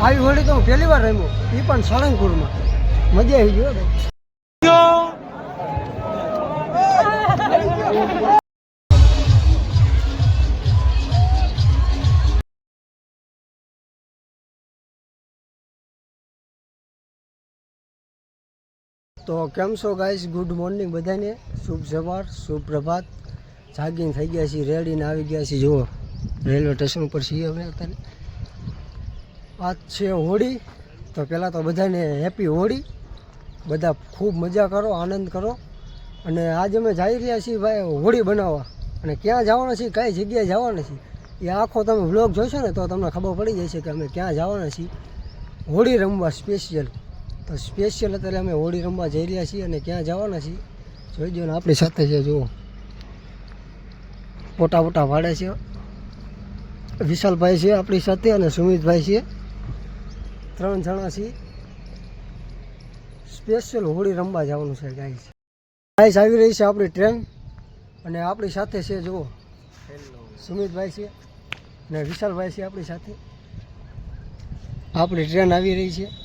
આવી હોળી તો હું પહેલી વાર રમ્યો. એ પણ સળંગપુરમાં. મજા આવી ગયો તો કેમ છો ગાઈસ ગુડ મોર્નિંગ બધાને. શુભ સવાર, શુભ પ્રભાત. જાગીને થઈ ગયા છીએ, રેડીને આવી ગયા છીએ. જુઓ, રેલવે સ્ટેશન ઉપર છીએ અમે અત્યારે. આજ છે હોળી, તો પહેલાં તો બધાને હેપી હોળી. બધા ખૂબ મજા કરો, આનંદ કરો. અને આજે અમે જઈ રહ્યા છીએ ભાઈ હોળી બનાવવા. અને ક્યાં જવાના છીએ, કઈ જગ્યાએ જવાના છીએ, એ આખો તમે વ્લોગ જોશો ને, તો તમને ખબર પડી જશે કે અમે ક્યાં જવાના છીએ. હોળી રમવા સ્પેશિયલ તો સ્પેશિયલ અત્યારે અમે હોળી રમવા જઈ રહ્યા છીએ અને ક્યાં જવાના છીએ, જોઈ ને આપણી સાથે છે, જુઓ. પોટા મોટા વાળે છે. વિશાલભાઈ છે આપણી સાથે અને સુમિતભાઈ છે. ત્રણ જણા છીએ. સ્પેશિયલ હોળી રમવા જવાનું છે ગાઈસ. ગાઈસ, આવી રહી છે આપણી ટ્રેન. અને આપણી સાથે છે, જુઓ. સુમિતભાઈ છે અને વિશાલભાઈ છે આપણી સાથે. આપણી ટ્રેન આવી રહી છે.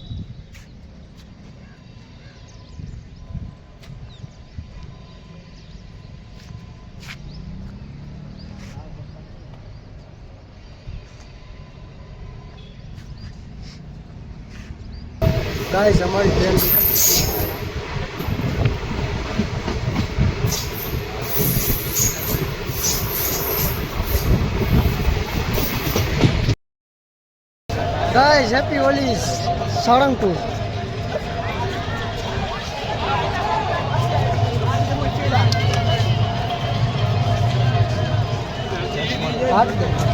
ગાઈસ અમારી train guys happy Holi Salangpur હાથ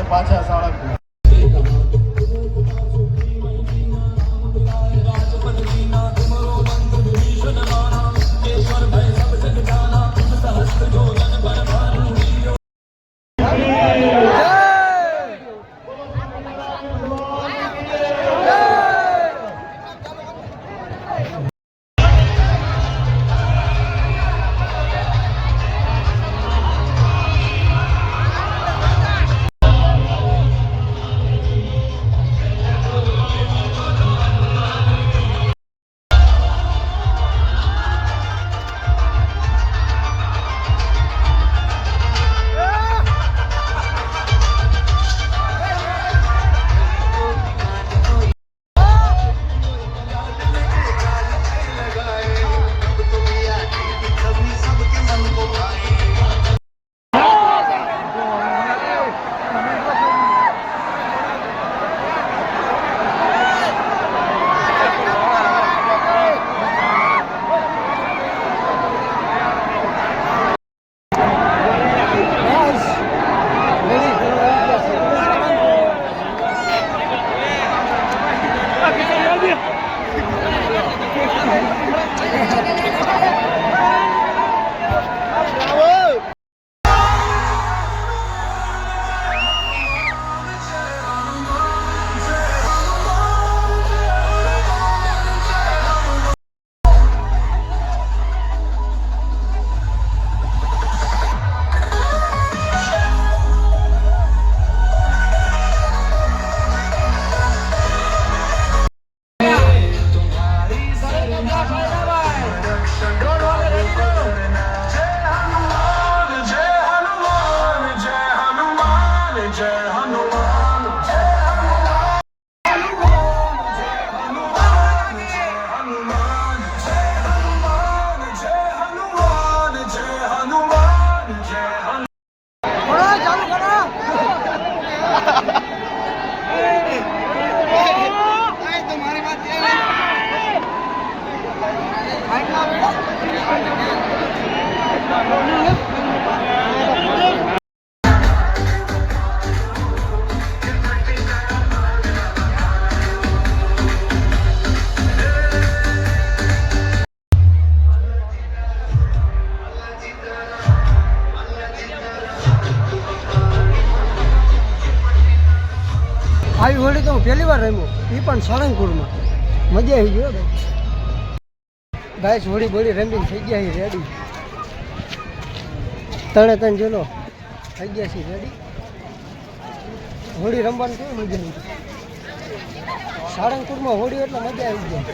જશે પાછા રમ્યો એ પણ સાળંગપુરમાં. મજા આવી ગયો ભાઈ. ગાય હોળી બોળી રમીને થઈ ગયા રેડી ત્રણે તણ ચલો થઈ ગયા છે રેડી હોળી રમવાની કેવી મજા આવી સાળંગપુરમાં હોળી એટલે મજા આવી ગઈ.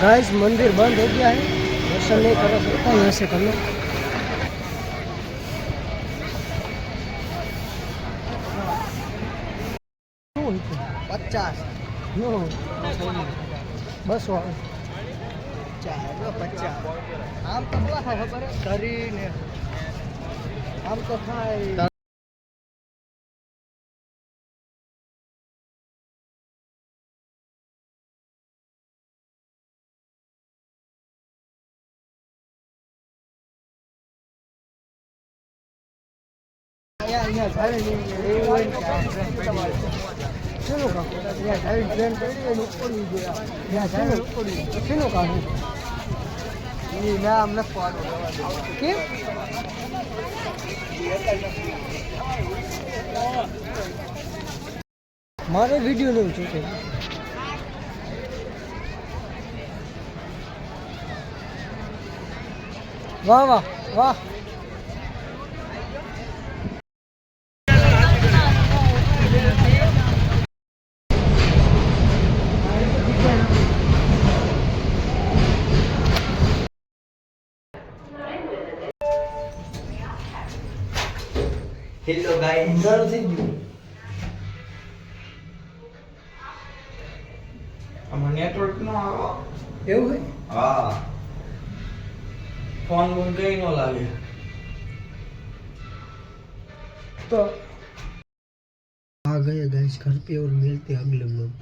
गाइस मंदिर बंद हो गया है दर्शन नहीं कर सकता यहाँ से कर लो પચાસ બસ પચાસ આમ તો કેટલા થાય ખબર કરીને આમ તો થાય મારે વીડિયો નહીં ચૂકે વાહ વાહ વાહ. હેલો ગાઈસ અંધારું થઈ ગયું આમાં નેટવર્ક નો આવે એવું હોય હા ફોન બોન કઈ નો લાગે तो आ गए गाइस घर पे और मिलते हैं अगले ब्लॉग